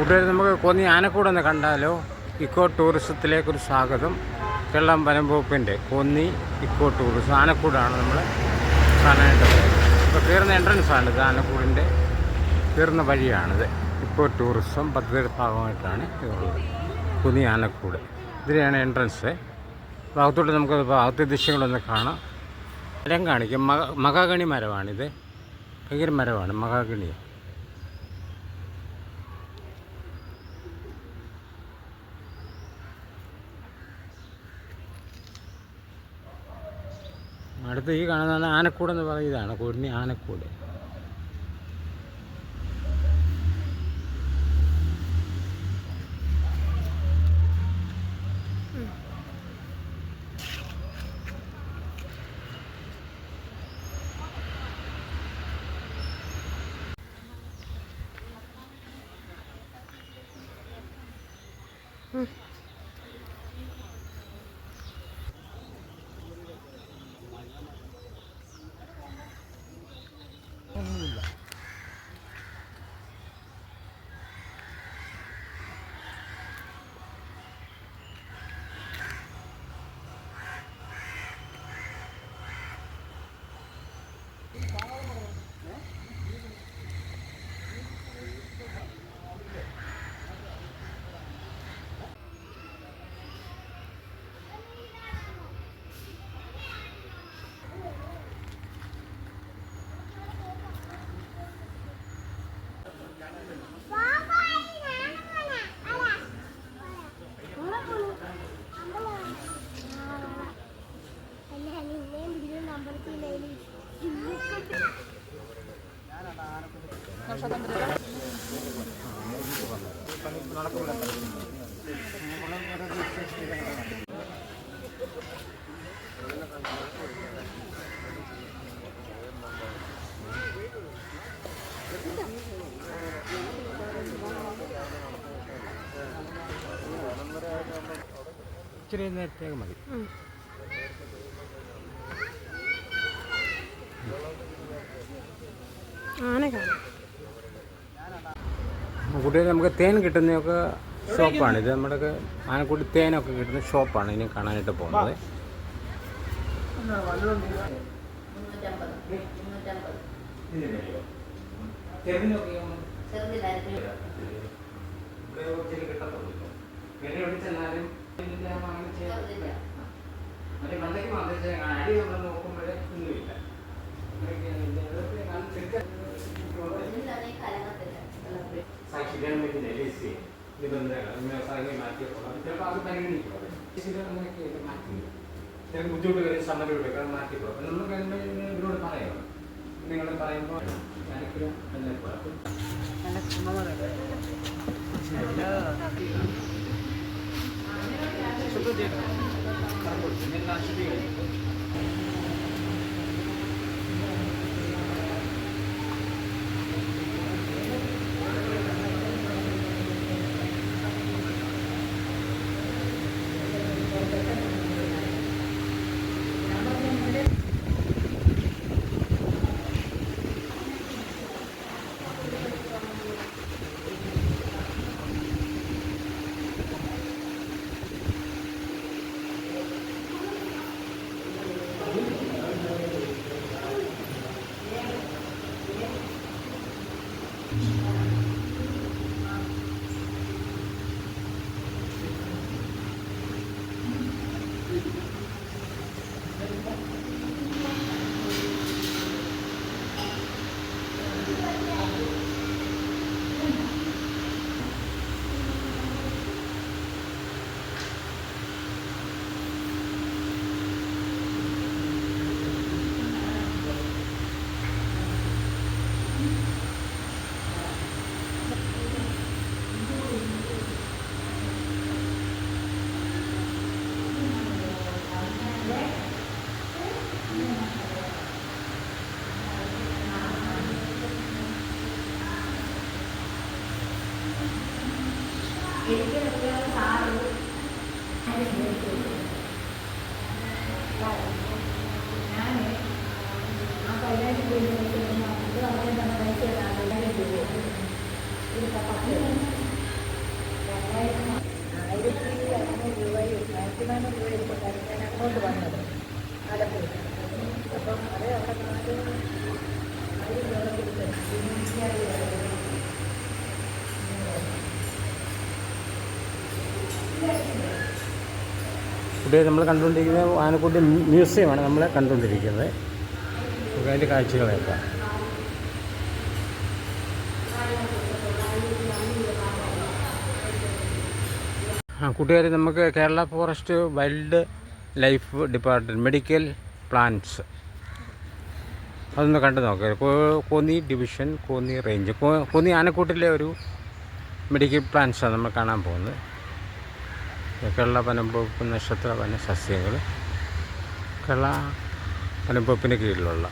കൂട്ടുകാർ നമുക്ക് കൊന്നി ആനക്കൂടൊന്ന് കണ്ടാലോ ഇക്കോ ടൂറിസത്തിലേക്കൊരു സ്വാഗതം. കേരളം വനംവകുപ്പിന്റെ കൊന്നി ഇക്കോ ടൂറിസം ആനക്കൂടാണ് നമ്മൾ കാണാനായിട്ട് ഇപ്പോൾ കയറുന്ന എൻട്രൻസ് ആണ് ഇത് ആനക്കൂടിന്റെ. കയറുന്ന വഴിയാണിത്. ഇക്കോ ടൂറിസം പദ്ധതിയുടെ ഭാഗമായിട്ടാണ് ഇതുള്ളത് കുന്നി ആനക്കൂട്. ഇതിലെയാണ് എൻട്രൻസ് ഭാഗത്തോട്ട് നമുക്ക് ഭാഗത്തെ ദൃശ്യങ്ങളൊന്ന് കാണാം. മരം കാണിക്കും. മക മകാഗണി മരമാണിത്. ഭയങ്കര മരമാണ് മകാഗണി അടുത്ത് ഈ കാണുന്നതാണ് ആനക്കൂട് എന്ന് പറയുന്നതാണ് കുരുണി ആനക്കൂട്. ഇച്ചിരി നേരത്തേക്ക് മതി. ആന കുട്ടികൾ നമുക്ക് തേൻ കിട്ടുന്നതൊക്കെ ഷോപ്പാണ്. ഇത് നമ്മുടെ ആനക്കൂടി തേനൊക്കെ കിട്ടുന്ന ഷോപ്പാണ് ഇനി കാണാനായിട്ട് പോകുന്നത്. സാക്ഷിക്കാൻ വേണ്ടി നിലയിച്ച് നിബന്ധനകൾ വ്യവസായങ്ങൾ മാറ്റിയപ്പോൾ അത് ചിലപ്പോൾ അത് പരിഗണിക്കും അവർ അങ്ങനെയൊക്കെ മാറ്റി ചിലപ്പോൾ ബുദ്ധിമുട്ട് വരും സമരം എടുക്കാൻ മാറ്റിയപ്പോൾ അപ്പം നമ്മൾ കഴിയുമ്പോൾ ഇവരോട് പറയണം നിങ്ങൾ പറയുമ്പോൾ ഞാനൊക്കെ നല്ല കുഴപ്പം ശുഭ അപ്പം അത് അവിടെ നാട്ടിൽ അവർ ഇവിടെ കൊടുത്തത് ഇവിടെ നമ്മൾ കണ്ടുകൊണ്ടിരിക്കുന്നത് ആനക്കുട്ടി മ്യൂസിയമാണ് നമ്മൾ കണ്ടുകൊണ്ടിരിക്കുന്നത്. അതിന്റെ കാഴ്ചകളൊക്കെ കൂട്ടുകാർ നമുക്ക് Kerala forest wild life department medical plants. അതൊന്ന് കണ്ടു നോക്കുക കോന്നി ഡിവിഷൻ കോന്നി റേഞ്ച്. കോന്നി ആനക്കൂട്ടിലെ ഒരു മെഡിക്കൽ പ്ലാന്റ്സാണ് നമ്മൾ കാണാൻ പോകുന്നത്. കേരള വനംവകുപ്പ് നക്ഷത്ര വന സസ്യങ്ങൾ കേരള കീഴിലുള്ള